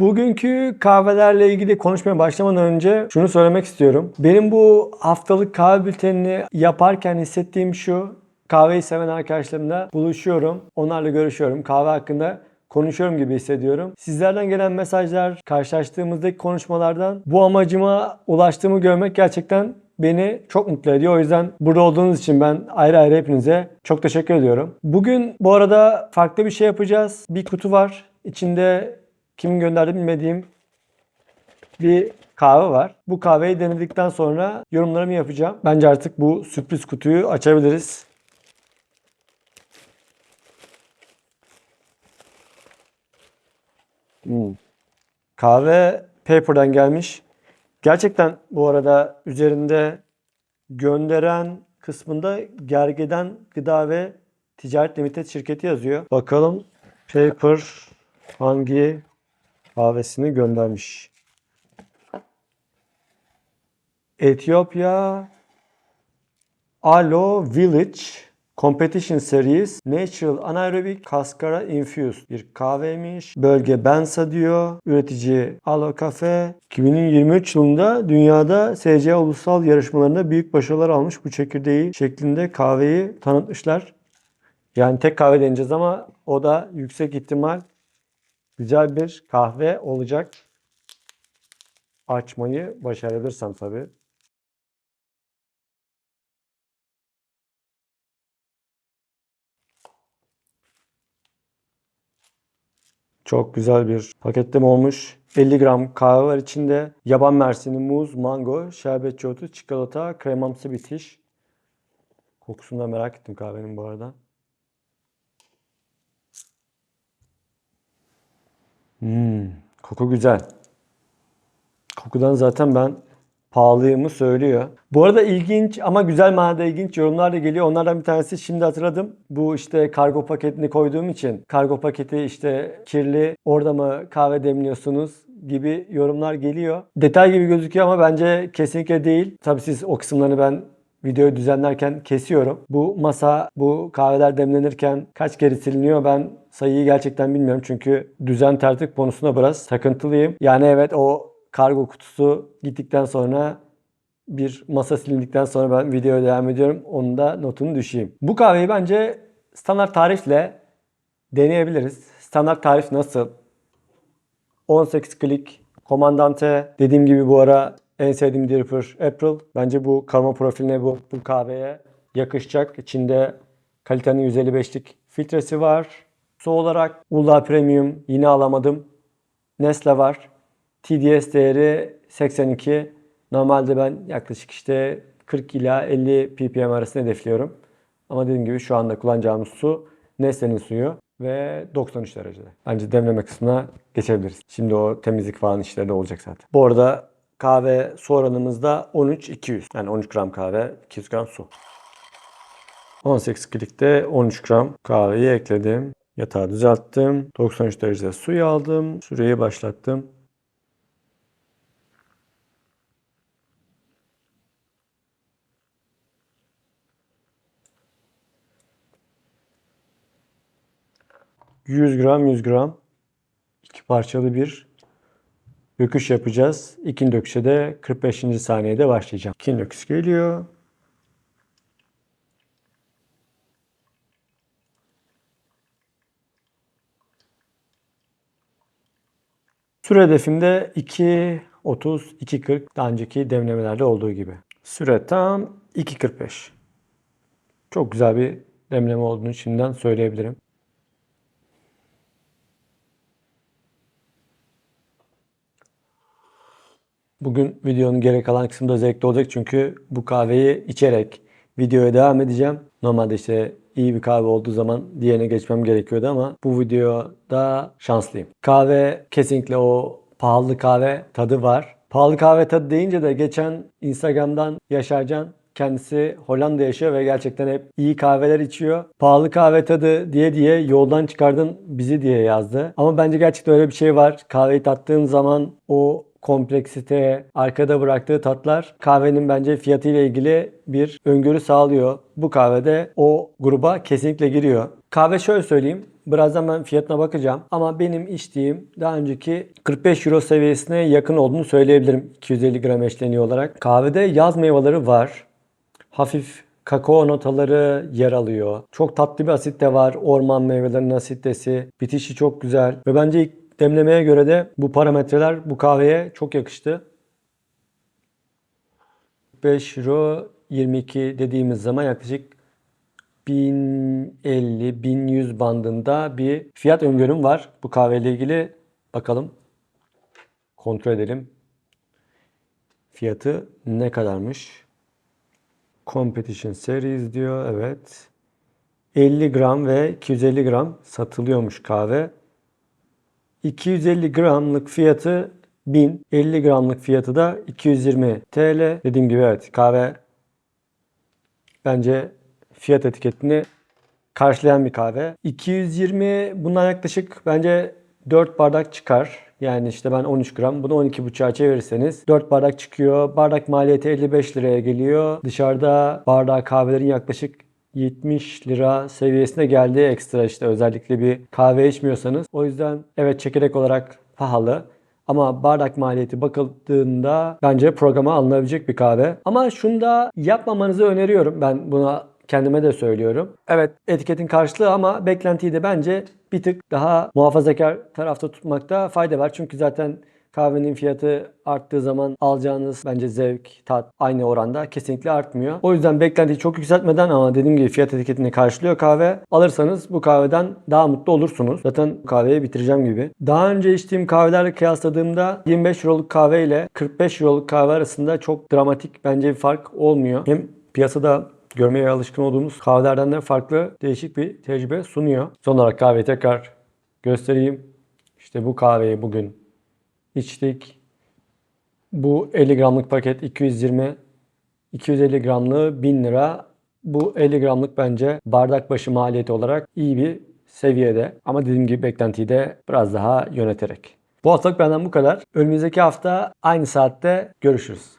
Bugünkü kahvelerle ilgili konuşmaya başlamadan önce şunu söylemek istiyorum. Benim bu haftalık kahve bültenini yaparken hissettiğim şu. Kahveyi seven arkadaşlarımla buluşuyorum. Onlarla görüşüyorum. Kahve hakkında konuşuyorum gibi hissediyorum. Sizlerden gelen mesajlar, karşılaştığımızdaki konuşmalardan bu amacıma ulaştığımı görmek gerçekten beni çok mutlu ediyor. O yüzden burada olduğunuz için ben ayrı ayrı hepinize çok teşekkür ediyorum. Bugün bu arada farklı bir şey yapacağız. Bir kutu var. İçinde kimin gönderdi bilmediğim bir kahve var. Bu kahveyi denedikten sonra yorumlarımı yapacağım. Bence artık bu sürpriz kutuyu açabiliriz. Hmm. Kahve Paper'dan gelmiş. Gerçekten bu arada üzerinde gönderen kısmında Gergedan Gıda ve Ticaret Limited şirketi yazıyor. Bakalım Paper hangi kahvesini göndermiş. Etiyopya Alo Village Competition Series Natural Anaerobic Cascara Infused bir kahveymiş. Bölge Bensa diyor. Üretici Alo Cafe. 2023 yılında dünyada SC ulusal yarışmalarında büyük başarılar almış bu çekirdeği şeklinde kahveyi tanıtmışlar. Yani tek kahve deneyeceğiz ama o da yüksek ihtimal güzel bir kahve olacak. Açmayı başarabilirsem tabii. Çok güzel bir paketleme olmuş. 50 gram kahve var içinde. Yaban mersini, muz, mango, şerbetçi otu, çikolata, kremamsı bitiş. Kokusunu da merak ettim kahvenin bu arada. Hmm, koku güzel. Kokudan zaten ben pahalıyımı söylüyor. Bu arada ilginç ama güzel manada ilginç yorumlar da geliyor. Onlardan bir tanesi şimdi hatırladım. Bu işte kargo paketini koyduğum için kargo paketi işte kirli orada mı kahve demliyorsunuz gibi yorumlar geliyor. Detay gibi gözüküyor ama bence kesinlikle değil. Tabii siz o kısımlarını ben videoyu düzenlerken kesiyorum. Bu masa, bu kahveler demlenirken kaç kere siliniyor ben sayıyı gerçekten bilmiyorum. Çünkü düzen tertip konusunda biraz takıntılıyım. Yani evet o kargo kutusu gittikten sonra bir masa silindikten sonra ben videoya devam ediyorum. Onun da notunu düşeyim. Bu kahveyi bence standart tarifle deneyebiliriz. Standart tarif nasıl? 18 klik, komandante. Dediğim gibi bu ara en sevdiğim dripper April. Bence bu karma profiline bu, bu kahveye yakışacak. İçinde kalitenin 155'lik filtresi var. Su olarak Uludağ Premium yine alamadım. Nestle var. TDS değeri 82. Normalde ben yaklaşık işte 40 ila 50 ppm arasında hedefliyorum. Ama dediğim gibi şu anda kullanacağımız su Nestle'nin suyu ve 93 derecede. Bence demleme kısmına geçebiliriz. Şimdi o temizlik falan işleri de olacak zaten. Bu arada kahve su oranımızda 13-200. Yani 13 gram kahve, 200 gram su. 18 klikte 13 gram kahveyi ekledim. Yatağı düzelttim. 93 derecede suyu aldım. Süreyi başlattım. ...100 gram 100 gram... ...iki parçalı bir... ...döküş yapacağız. İkinci döküşe de 45. saniyede başlayacağım. İkinci döküş geliyor. Süre hedefimde 2.30, 2.40 daha önceki demlemelerde olduğu gibi. Süre tam 2.45. Çok güzel bir demleme olduğunu şimdiden söyleyebilirim. Bugün videonun geri kalan kısmında zevkli olacak çünkü bu kahveyi içerek videoya devam edeceğim. Normalde işte iyi bir kahve olduğu zaman diğerine geçmem gerekiyordu ama bu videoda şanslıyım. Kahve kesinlikle o pahalı kahve tadı var. Pahalı kahve tadı deyince de geçen Instagram'dan Yaşarcan kendisi Hollanda yaşıyor ve gerçekten hep iyi kahveler içiyor. Pahalı kahve tadı diye diye yoldan çıkardın bizi diye yazdı. Ama bence gerçekten öyle bir şey var. Kahveyi tattığın zaman o kompleksite, arkada bıraktığı tatlar kahvenin bence fiyatıyla ilgili bir öngörü sağlıyor. Bu kahvede o gruba kesinlikle giriyor. Kahve şöyle söyleyeyim. Birazdan ben fiyatına bakacağım. Ama benim içtiğim daha önceki 45 euro seviyesine yakın olduğunu söyleyebilirim 250 gram eşleniği olarak. Kahvede yaz meyveleri var. Hafif kakao notaları yer alıyor. Çok tatlı bir asit de var. Orman meyvelerinin asitesi. Bitişi çok güzel. Ve bence ilk demlemeye göre de bu parametreler bu kahveye çok yakıştı. 5 euro 22 dediğimiz zaman yaklaşık 1050-1100 bandında bir fiyat öngörüm var bu kahveyle ilgili. Bakalım. Kontrol edelim. Fiyatı ne kadarmış? Competition Series diyor. Evet. 50 gram ve 250 gram satılıyormuş kahve. 250 gramlık fiyatı 1000, 50 gramlık fiyatı da 220 TL. Dediğim gibi evet kahve bence fiyat etiketini karşılayan bir kahve. 220 bundan yaklaşık bence 4 bardak çıkar. Yani işte ben 13 gram bunu 12,5'a çevirirseniz 4 bardak çıkıyor. Bardak maliyeti 55 liraya geliyor. Dışarıda bardağı kahvelerin yaklaşık 70 lira seviyesine geldi ekstra işte özellikle bir kahve içmiyorsanız. O yüzden evet çekirdek olarak pahalı. Ama bardak maliyeti bakıldığında bence programa alınabilecek bir kahve. Ama şunu da yapmamanızı öneriyorum. Ben buna kendime de söylüyorum. Evet etiketin karşılığı ama beklentiyi de bence bir tık daha muhafazakar tarafta tutmakta fayda var. Çünkü zaten kahvenin fiyatı arttığı zaman alacağınız bence zevk, tat aynı oranda kesinlikle artmıyor. O yüzden beklentiyi çok yükseltmeden ama dediğim gibi fiyat etiketini karşılıyor kahve. Alırsanız bu kahveden daha mutlu olursunuz. Zaten kahveyi bitireceğim gibi. Daha önce içtiğim kahvelerle kıyasladığımda 25 euroluk kahve ile 45 euroluk kahve arasında çok dramatik bence bir fark olmuyor. Hem piyasada görmeye alışkın olduğumuz kahvelerden de farklı değişik bir tecrübe sunuyor. Son olarak kahveyi tekrar göstereyim. İşte bu kahveyi bugün içtik. Bu 50 gramlık paket 220, 250 gramlığı 1000 lira. Bu 50 gramlık bence bardak başı maliyeti olarak iyi bir seviyede. Ama dediğim gibi beklentiyi de biraz daha yöneterek. Bu haftalık benden bu kadar. Önümüzdeki hafta aynı saatte görüşürüz.